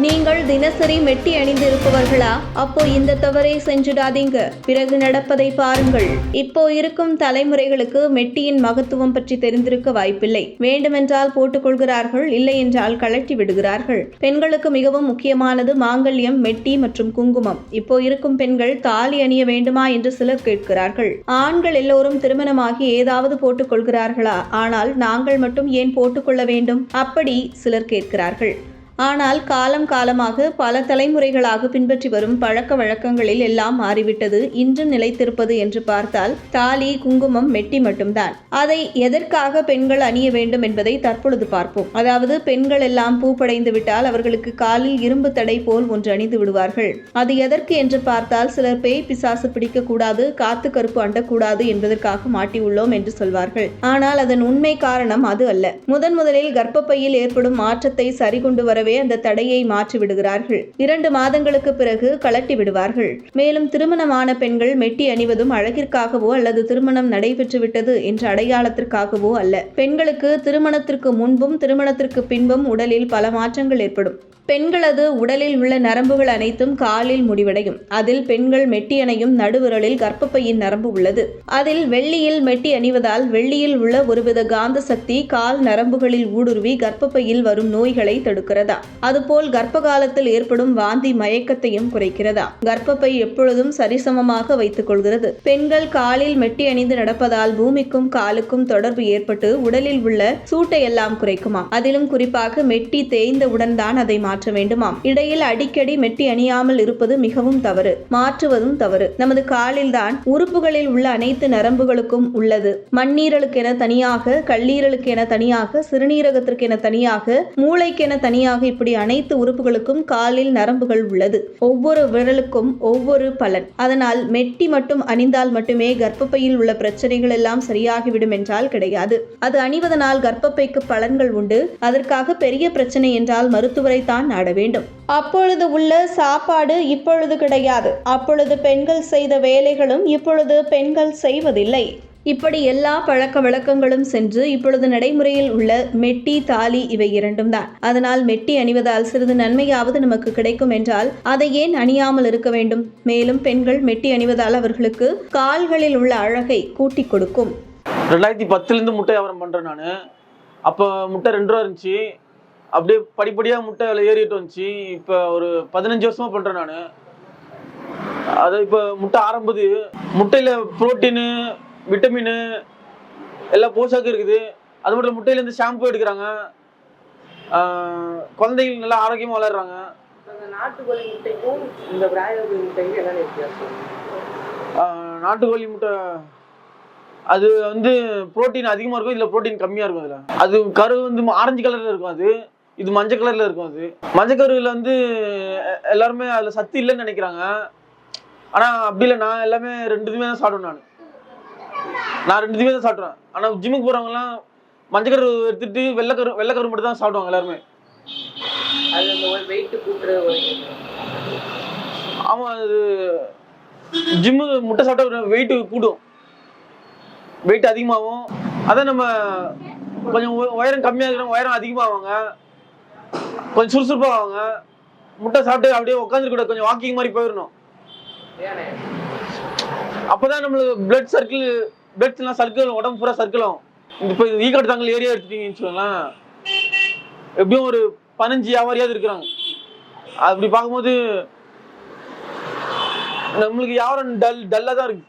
நீங்கள் தினசரி மெட்டி அணிந்து இருப்பவர்களா அப்போ இந்த தவறை செஞ்சிடாதீங்க. பிறகு நடப்பதை பாருங்கள். இப்போ இருக்கும் தலைமுறைகளுக்கு மெட்டியின் மகத்துவம் பற்றி தெரிந்திருக்க வாய்ப்பில்லை. வேண்டுமென்றால் போட்டுக்கொள்கிறார்கள் இல்லை என்றால் கழட்டி விடுகிறார்கள். பெண்களுக்கு மிகவும் முக்கியமானது மாங்கல்யம் மெட்டி மற்றும் குங்குமம். இப்போ இருக்கும் பெண்கள் தாலி அணிய வேண்டுமா என்று சிலர் கேட்கிறார்கள். ஆண்கள் எல்லோரும் திருமணமாகி ஏதாவது போட்டுக்கொள்கிறார்களா? ஆனால் நாங்கள் மட்டும் ஏன் போட்டுக்கொள்ள வேண்டும்? அப்படி சிலர் கேட்கிறார்கள். ஆனால் காலம் காலமாக பல தலைமுறைகளாக பின்பற்றி வரும் பழக்க வழக்கங்களில் எல்லாம் மாறிவிட்டது இன்றும் நிலைத்திருப்பது என்று பார்த்தால் தாலி குங்குமம் மெட்டி மட்டும்தான். அதை எதற்காக பெண்கள் அணிய வேண்டும் என்பதை தற்பொழுது பார்ப்போம். அதாவது பெண்கள் எல்லாம் பூப்படைந்து விட்டால் அவர்களுக்கு காலில் இரும்பு தடை போல் ஒன்று அணிந்து விடுவார்கள். அது எதற்கு என்று பார்த்தால் சிலர் பேய் பிசாசு பிடிக்கக்கூடாது காத்து கருப்பு அண்டக்கூடாது என்பதற்காக மாட்டியுள்ளோம் என்று சொல்வார்கள். ஆனால் அதன் உண்மை காரணம் அது அல்ல. முதன் முதலில் கர்ப்பப்பையில் ஏற்படும் மாற்றத்தை சரிகொண்டு வரவே அந்த தடையை மாற்றி விடுகிறார்கள். இரண்டு மாதங்களுக்கு பிறகு கலட்டி விடுவார்கள். மேலும் திருமணமான பெண்கள் மெட்டி அணிவதும் அழகிற்காகவோ அல்லது திருமணம் நடைபெற்று விட்டது என்ற அடையாளத்திற்காகவோ அல்ல. பெண்களுக்கு திருமணத்திற்கு முன்பும் திருமணத்திற்கு பின்பும் உடலில் பல மாற்றங்கள் ஏற்படும். பெண்களது உடலில் உள்ள நரம்புகள் அனைத்தும் காலில் முடிவடையும். அதில் பெண்கள் மெட்டி அணையும் நடுவிரலில் கர்ப்பப்பையின் நரம்பு உள்ளது. அதில் வெள்ளியில் மெட்டி அணிவதால் வெள்ளியில் உள்ள ஒருவித காந்த சக்தி கால் நரம்புகளில் ஊடுருவி கர்ப்பப்பையில் வரும் நோய்களை தடுக்கிறதா குறைக்கிறதா அதுபோல் கர்ப்ப காலத்தில் ஏற்படும் வாந்தி மயக்கத்தையும் குறைக்கிறதா? கர்ப்பப்பை எப்பொழுதும் சரிசமமாக வைத்துக் கொள்கிறது பெண்கள் காலில் மெட்டி அணிந்து நடப்பதால் பூமிக்கும் காலுக்கும் தொடர்பு ஏற்பட்டு உடலில் உள்ள சூட்டை எல்லாம் குறைக்குமாம். அதிலும் குறிப்பாக மெட்டி தேய்ந்தவுடன் தான் அதை மாற்ற வேண்டுமாம். இடையில் அடிக்கடி மெட்டி அணியாமல் இருப்பது மிகவும் தவறு. மாற்றுவதும் தவறு. நமது காலில் தான் உறுப்புகளில் உள்ள அனைத்து நரம்புகளுக்கும் உள்ளது. மண்ணீரலுக்கென தனியாக கல்லீரலுக்கென தனியாக சிறுநீரகத்திற்கென தனியாக மூளைக்கென தனியாக இப்படி அனைத்து உறுப்புகளுக்கும் காலில் நரம்புகள் உள்ளது. ஒவ்வொரு விரலுக்கும் ஒவ்வொரு பலன். அதனால் மெட்டி மட்டும் அணிந்தால் மட்டுமே கர்ப்பப்பையில் உள்ள பிரச்சனைகள் எல்லாம் சரியாகிவிடும் என்றால் கிடையாது. அது அணிவதனால் கர்ப்பப்பைக்கு பலன்கள் உண்டு. அதற்காக பெரிய பிரச்சனை என்றால் மருத்துவரை தான் நாட வேண்டும். அப்பொழுது உள்ள சாப்பாடு இப்பொழுது கிடையாது. அப்பொழுது பெண்கள் செய்த வேலைகளும் இப்பொழுது பெண்கள் செய்வதில்லை. இப்படி எல்லா பழக்க வழக்கங்களும் சென்று இப்பொழுது நடைமுறையில் உள்ள மெட்டி தாலி இவை இரண்டும் தான். அதனால் மெட்டி அணிவதால் சிறிது நன்மையாவது நமக்கு கிடைக்கும் என்றால் அதை ஏன் அணியாமல் இருக்க வேண்டும்? மேலும் பெண்கள் மெட்டி அணிவதால் அவர்களுக்கு கால்களில் உள்ள அழகை கூட்டி கொடுக்கும். ரெண்டாயிரத்தி பத்துலேருந்து முட்டை வியாபாரம் பண்ணுறேன் நான். அப்போ முட்டை ரெண்டு ரூபா இருந்துச்சு. அப்படியே படிப்படியாக முட்டை விலை ஏறிட்டு வந்துச்சு. இப்போ ஒரு பதினஞ்சு வருஷமா பண்ணுறேன் நான். அது இப்போ முட்டை ஆரம்பது. முட்டையில் புரோட்டீனு விட்டமின் எல்லா போஷாக்கு இருக்குது. அது மட்டும் இல்ல, முட்டையில இருந்து ஷாம்பு எடுக்கிறாங்க குழந்தைகள் நல்லா ஆரோக்கியமாக வளர்றாங்க. நாட்டுக்கோழி முட்டைக்கும் இந்த பிராய்லர் கோழி முட்டைக்கும் என்னென்ன வித்தியாசம்? ஆஹ் நாட்டுக்கோழி முட்டை அது வந்து புரோட்டீன் அதிகமாக இருக்கும் இதில் புரோட்டீன் கம்மியாக இருக்கும் அதில்? அது கரு வந்து ஆரஞ்சு கலரில் இருக்கும் அது. இது மஞ்சள் கலரில் இருக்கும் அது. மஞ்சள் கருவில் வந்து எல்லாருமே அதில் சத்து இல்லைன்னு நினைக்கிறாங்க. ஆனால் அப்படி இல்லை நான் எல்லாமே ரெண்டு இதுவுமே தான் சாப்பிடுவேன் நான். நான் ரெண்டு தான் சாப்பிடுவேன் ஆனால் ஜிம்முக்கு போகிறவங்கலாம் மஞ்சள் கரு எடுத்துட்டு வெள்ளைக்கரு வெள்ளைக்கரு மட்டும் தான் சாப்பிடுவாங்க எல்லாருமே. ஆமாம் அது ஜிம்மு முட்டை சாப்பிட்டா வெயிட் கூடும். வெயிட் அதிகமாகும். அதான் நம்ம கொஞ்சம் உய- உயரம் கம்மியாக இருக்கிறவங்க உயரம் அதிகமாகுவாங்க கொஞ்சம் சுறுசுறுப்பாக ஆவாங்க முட்டை சாப்பிட்டு அப்படியே உட்காந்துருக்கூட கொஞ்சம் வாக்கிங் மாதிரி போயிடணும். அப்பதான் நம்மளுக்கு பிளட் சர்க்கிள் பிளட் எல்லாம் சர்க்கிள் உடம்பு பூரா சர்க்கிள் ஆகும். இப்போ ஈக்காட்டு தாங்கல் ஏரியா எடுத்துட்டீங்கன்னு சொல்லலாம் எப்படியும் ஒரு பதினஞ்சு வியாபாரியாவது இருக்கிறாங்க. அப்படி பார்க்கும்போது நம்மளுக்கு யாரும் டல் டல்லாக தான் இருக்கு.